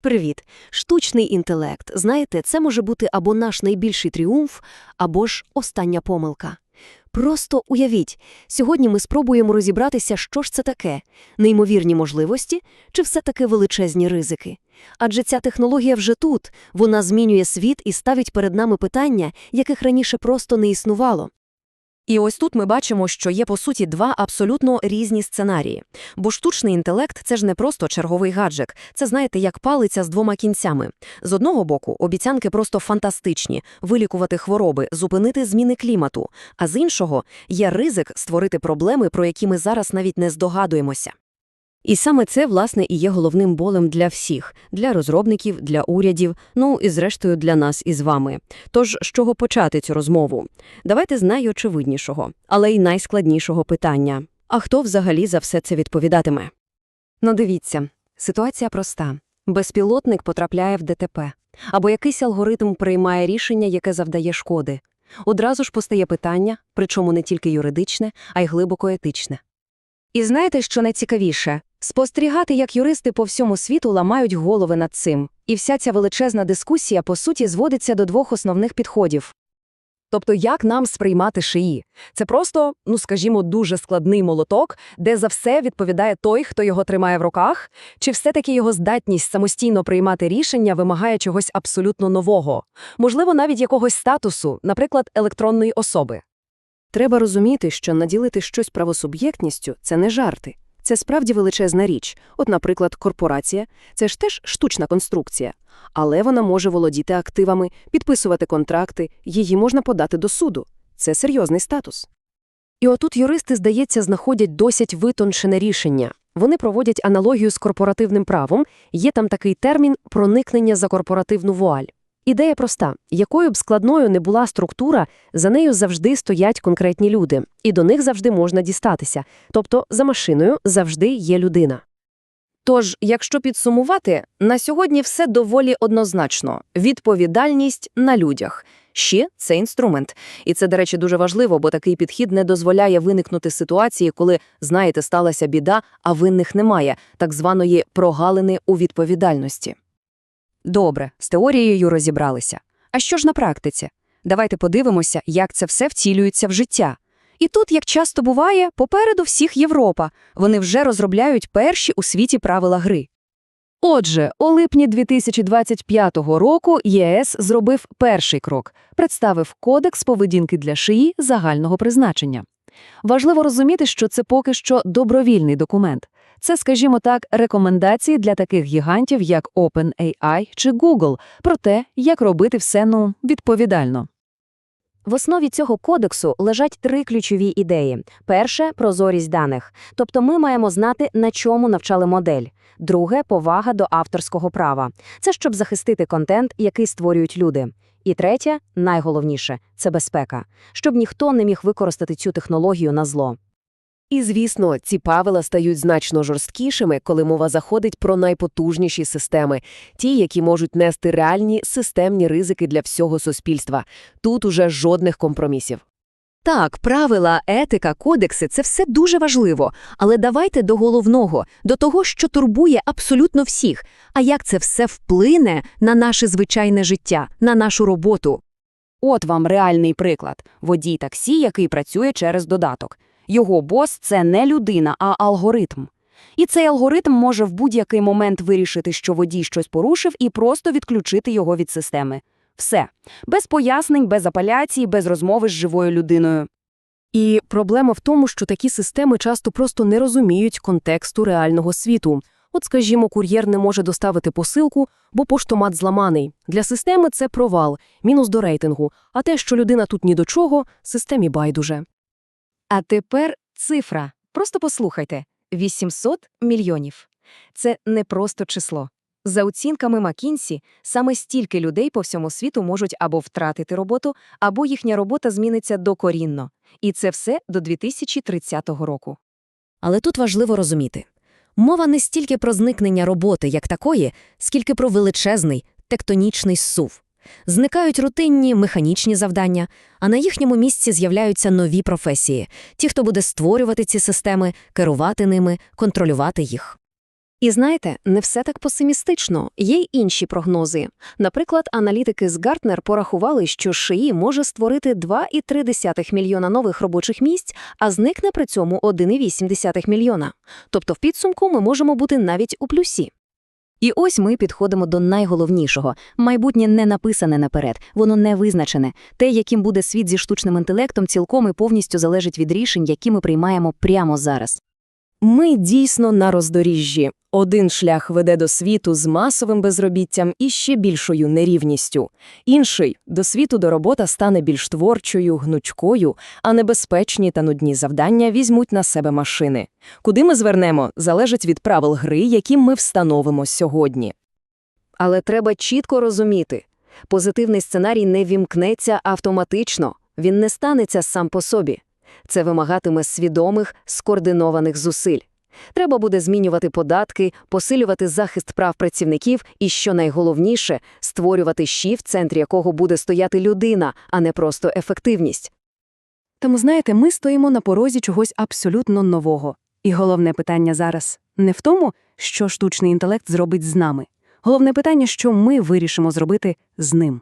Привіт. Штучний інтелект. Знаєте, це може бути або наш найбільший тріумф, або ж остання помилка. Просто уявіть, сьогодні ми спробуємо розібратися, що ж це таке – неймовірні можливості чи все-таки величезні ризики. Адже ця технологія вже тут, вона змінює світ і ставить перед нами питання, яких раніше просто не існувало. І ось тут ми бачимо, що є, по суті, два абсолютно різні сценарії. Бо штучний інтелект – це ж не просто черговий гаджик. Це, знаєте, як палиця з двома кінцями. З одного боку, обіцянки просто фантастичні – вилікувати хвороби, зупинити зміни клімату. А з іншого, є ризик створити проблеми, про які ми зараз навіть не здогадуємося. І саме це, власне, і є головним болем для всіх – для розробників, для урядів, ну і зрештою для нас із вами. Тож, з чого почати цю розмову? Давайте з найочевиднішого, але й найскладнішого питання. А хто взагалі за все це відповідатиме? Ну дивіться, ситуація проста. Безпілотник потрапляє в ДТП. Або якийсь алгоритм приймає рішення, яке завдає шкоди. Одразу ж постає питання, причому не тільки юридичне, а й глибоко етичне. І знаєте, що найцікавіше? Спостерігати, як юристи по всьому світу ламають голови над цим. І вся ця величезна дискусія, по суті, зводиться до двох основних підходів. Тобто, як нам сприймати шиї? Це просто, ну скажімо, дуже складний молоток, де за все відповідає той, хто його тримає в руках, чи все-таки його здатність самостійно приймати рішення вимагає чогось абсолютно нового, можливо, навіть якогось статусу, наприклад, електронної особи. Треба розуміти, що наділити щось правосуб'єктністю – це не жарти. Це справді величезна річ. От, наприклад, корпорація – це ж теж штучна конструкція. Але вона може володіти активами, підписувати контракти, її можна подати до суду. Це серйозний статус. І отут юристи, здається, знаходять досить витончене рішення. Вони проводять аналогію з корпоративним правом, є там такий термін проникнення за корпоративну вуаль. Ідея проста: якою б складною не була структура, за нею завжди стоять конкретні люди, і до них завжди можна дістатися. Тобто за машиною завжди є людина. Тож, якщо підсумувати, на сьогодні все доволі однозначно – відповідальність на людях. Ще це інструмент. І це, до речі, дуже важливо, бо такий підхід не дозволяє виникнути ситуації, коли, знаєте, сталася біда, а винних немає, так званої прогалини у відповідальності. Добре, з теорією розібралися. А що ж на практиці? Давайте подивимося, як це все втілюється в життя. І тут, як часто буває, попереду всіх Європа. Вони вже розробляють перші у світі правила гри. Отже, у липні 2025 року ЄС зробив перший крок – представив Кодекс поведінки для шиї загального призначення. Важливо розуміти, що це поки що добровільний документ. Це, скажімо так, рекомендації для таких гігантів, як OpenAI чи Google, про те, як робити все ну, відповідально. В основі цього кодексу лежать три ключові ідеї. Перше прозорість даних. Тобто ми маємо знати, на чому навчали модель. Друге повага до авторського права. Це щоб захистити контент, який створюють люди. І третє, найголовніше це безпека, щоб ніхто не міг використати цю технологію на зло. І, звісно, ці правила стають значно жорсткішими, коли мова заходить про найпотужніші системи, ті, які можуть нести реальні системні ризики для всього суспільства. Тут уже жодних компромісів. Так, правила, етика, кодекси це все дуже важливо, але давайте до головного, до того, що турбує абсолютно всіх. А як це все вплине на наше звичайне життя, на нашу роботу? От вам реальний приклад: водій таксі, який працює через додаток. Його бос це не людина, а алгоритм. І цей алгоритм може в будь-який момент вирішити, що водій щось порушив, і просто відключити його від системи. Все. Без пояснень, без апеляцій, без розмови з живою людиною. І проблема в тому, що такі системи часто просто не розуміють контексту реального світу. От, скажімо, кур'єр не може доставити посилку, бо поштомат зламаний. Для системи це провал, мінус до рейтингу, а те, що людина тут ні до чого, системі байдуже. А тепер цифра. Просто послухайте. 800 мільйонів. Це не просто число. За оцінками Макінсі, саме стільки людей по всьому світу можуть або втратити роботу, або їхня робота зміниться докорінно. І це все до 2030 року. Але тут важливо розуміти. Мова не стільки про зникнення роботи як такої, скільки про величезний тектонічний зсув. Зникають рутинні механічні завдання, а на їхньому місці з'являються нові професії – ті, хто буде створювати ці системи, керувати ними, контролювати їх. І знаєте, не все так песимістично, є й інші прогнози. Наприклад, аналітики з Гартнер порахували, що ШИІ може створити 2,3 мільйона нових робочих місць, а зникне при цьому 1,8 мільйона. Тобто в підсумку ми можемо бути навіть у плюсі. І ось ми підходимо до найголовнішого. Майбутнє не написане наперед, воно не визначене. Те, яким буде світ зі штучним інтелектом, цілком і повністю залежить від рішень, які ми приймаємо прямо зараз. Ми дійсно на роздоріжжі. Один шлях веде до світу з масовим безробіттям і ще більшою нерівністю. Інший – до світу, де робота стане більш творчою, гнучкою, а небезпечні та нудні завдання візьмуть на себе машини. Куди ми звернемо, залежить від правил гри, які ми встановимо сьогодні. Але треба чітко розуміти, позитивний сценарій не вімкнеться автоматично, він не станеться сам по собі. Це вимагатиме свідомих, скоординованих зусиль. Треба буде змінювати податки, посилювати захист прав працівників і, що найголовніше, створювати щі, в центрі якого буде стояти людина, а не просто ефективність. Тому, знаєте, ми стоїмо на порозі чогось абсолютно нового. І головне питання зараз не в тому, що штучний інтелект зробить з нами. Головне питання, що ми вирішимо зробити з ним.